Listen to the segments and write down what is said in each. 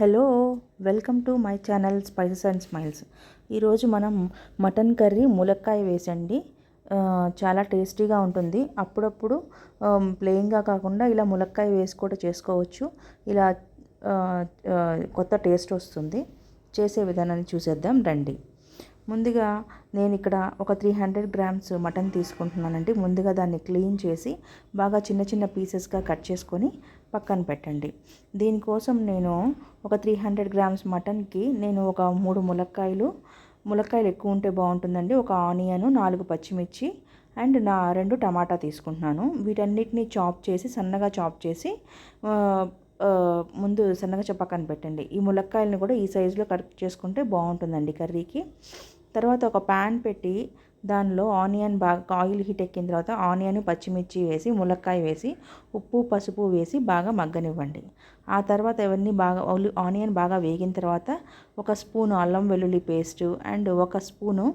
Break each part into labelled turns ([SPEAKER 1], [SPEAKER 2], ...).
[SPEAKER 1] Hello welcome to my channel spices and smiles. ఈరోజు మనం mutton curry ములక్కాయ వేసండి. చాలా టేస్టీగా ఉంటుంది. అప్పుడప్పుడు ప్లెయిన్గా కాకుండా ఇలా ములక్కాయ వేసి కూడా చేసుకోవచ్చు. ఇలా కొత్త టేస్ట్ వస్తుంది. చేసే విధానాన్ని చూసేద్దాం రండి. ముందుగా నేను ఇక్కడ ఒక త్రీ హండ్రెడ్ గ్రామ్స్ మటన్ తీసుకుంటున్నానండి. ముందుగా దాన్ని క్లీన్ చేసి బాగా చిన్న చిన్న పీసెస్గా కట్ చేసుకొని పక్కన పెట్టండి. దీనికోసం నేను ఒక త్రీ హండ్రెడ్ గ్రామ్స్ మటన్కి నేను ఒక మూడు ములక్కాయలు ములక్కాయలు ఎక్కువ ఉంటే బాగుంటుందండి. ఒక ఆనియన్ నాలుగు పచ్చిమిర్చి అండ్ నా రెండు టమాటా తీసుకుంటున్నాను. వీటన్నిటిని చాప్ చేసి సన్నగా చాప్ చేసి ముందు సన్నగా చ- పక్కన పెట్టండి. ఈ ములక్కాయలను కూడా ఈ సైజులో కట్ చేసుకుంటే బాగుంటుందండి కర్రీకి. తర్వాత ఒక ప్యాన్ పెట్టి దానిలో ఆనియన్ బాగా ఆయిల్ హీట్ ఎక్కిన తర్వాత ఆనియన్ పచ్చిమిర్చి వేసి ములక్కాయ వేసి ఉప్పు పసుపు వేసి బాగా మగ్గనివ్వండి. ఆ తర్వాత ఇవన్నీ బాగా ఆనియన్ బాగా వేగిన తర్వాత ఒక స్పూను అల్లం వెల్లుల్లి పేస్ట్ అండ్ ఒక స్పూను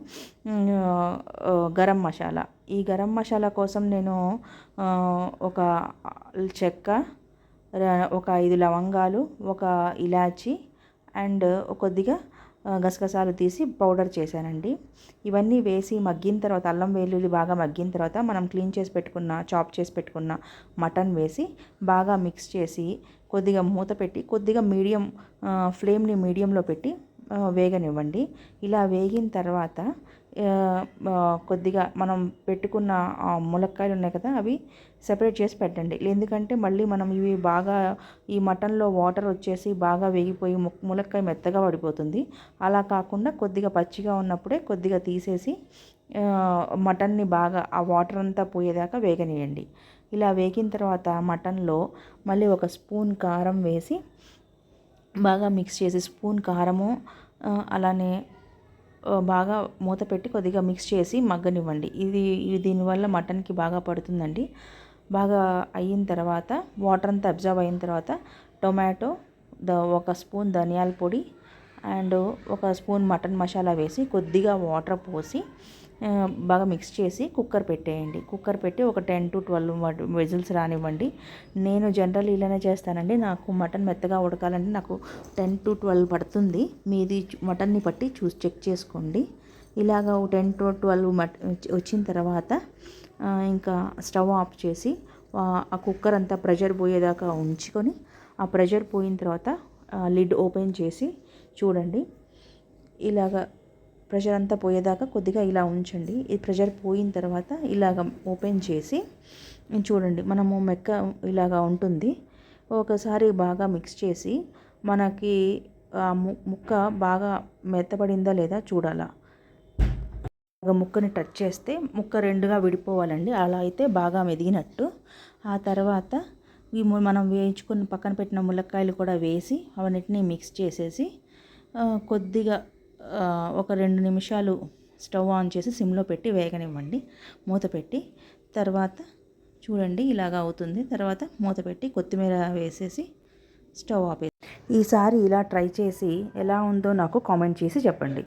[SPEAKER 1] గరం మసాలా. ఈ గరం మసాలా కోసం నేను ఒక చెక్క ఒక ఐదు లవంగాలు ఒక ఇలాచి అండ్ కొద్దిగా గసగసాలు తీసి పౌడర్ చేశానండి. ఇవన్నీ వేసి మగ్గిన తర్వాత అల్లం వెల్లుల్లి బాగా మగ్గిన తర్వాత మనం క్లీన్ చేసి పెట్టుకున్న చాప్ చేసి పెట్టుకున్న మటన్ వేసి బాగా మిక్స్ చేసి కొద్దిగా మూత పెట్టి కొద్దిగా మీడియం ఫ్లేమ్ని మీడియంలో పెట్టి వేగనివ్వండి. ఇలా వేగిన తర్వాత కొద్దిగా మనం పెట్టుకున్న ములక్కాయలు ఉన్నాయి కదా అవి సెపరేట్ చేసి పెట్టండి. ఎందుకంటే మళ్ళీ మనం ఇవి బాగా ఈ మటన్లో వాటర్ వచ్చేసి బాగా వేగిపోయి ములక్కాయ మెత్తగా పడిపోతుంది. అలా కాకుండా కొద్దిగా పచ్చిగా ఉన్నప్పుడే కొద్దిగా తీసేసి మటన్ని బాగా ఆ వాటర్ అంతా పోయేదాకా వేగనియండి. ఇలా వేగిన తర్వాత మటన్లో మళ్ళీ ఒక స్పూన్ కారం వేసి బాగా మిక్స్ చేసి స్పూన్ కారము అలానే బాగా మూత పెట్టి కొద్దిగా మిక్స్ చేసి మగ్గనివ్వండి. ఇది దీనివల్ల మటన్కి బాగా పడుతుందండి. బాగా అయిన తర్వాత వాటర్ అంతా అబ్జర్వ్ అయిన తర్వాత టొమాటో ద ఒక స్పూన్ ధనియాల పొడి అండ్ ఒక స్పూన్ మటన్ మసాలా వేసి కొద్దిగా వాటర్ పోసి బాగా మిక్స్ చేసి కుక్కర్ పెట్టేయండి. కుక్కర్ పెట్టి ఒక టెన్ టు ట్వెల్వ్ విజిల్స్ రానివ్వండి. నేను జనరల్ ఇలానే చేస్తానండి. నాకు మటన్ మెత్తగా ఉడకాలంటే నాకు టెన్ టు ట్వెల్వ్ పడుతుంది. మీది మటన్ని పట్టి చూసి చెక్ చేసుకోండి. ఇలాగ టెన్ టు ట్వెల్వ్ మట్ వచ్చిన తర్వాత ఇంకా స్టవ్ ఆఫ్ చేసి ఆ కుక్కర్ అంతా ప్రెషర్ పోయేదాకా ఉంచుకొని ఆ ప్రెషర్ పోయిన తర్వాత లిడ్ ఓపెన్ చేసి చూడండి. ఇలాగ ప్రెషర్ అంతా పోయేదాకా కొద్దిగా ఇలా ఉంచండి. ఈ ప్రెషర్ పోయిన తర్వాత ఇలాగ ఓపెన్ చేసి చూడండి మనము మెక్క ఇలాగా ఉంటుంది. ఒకసారి బాగా మిక్స్ చేసి మనకి ఆ ము- ముక్క బాగా మెత్తబడిందా లేదా చూడాలా. బాగా ముక్కని టచ్ చేస్తే ముక్క రెండుగా విడిపోవాలండి. అలా అయితే బాగా మెదిగినట్టు. ఆ తర్వాత ఈ మనం వేయించుకుని పక్కన పెట్టిన ములక్కాయలు కూడా వేసి అవన్నిటిని మిక్స్ చేసేసి కొద్దిగా ఒక రెండు నిమిషాలు స్టవ్ ఆన్ చేసి సిమ్లో పెట్టి వేగనివ్వండి. మూత పెట్టి తర్వాత చూడండి ఇలాగ అవుతుంది. తర్వాత మూత పెట్టి కొత్తిమీర వేసేసి స్టవ్ ఆపేసి ఈసారి ఇలా ట్రై చేసి ఎలా ఉందో నాకు కామెంట్ చేసి చెప్పండి.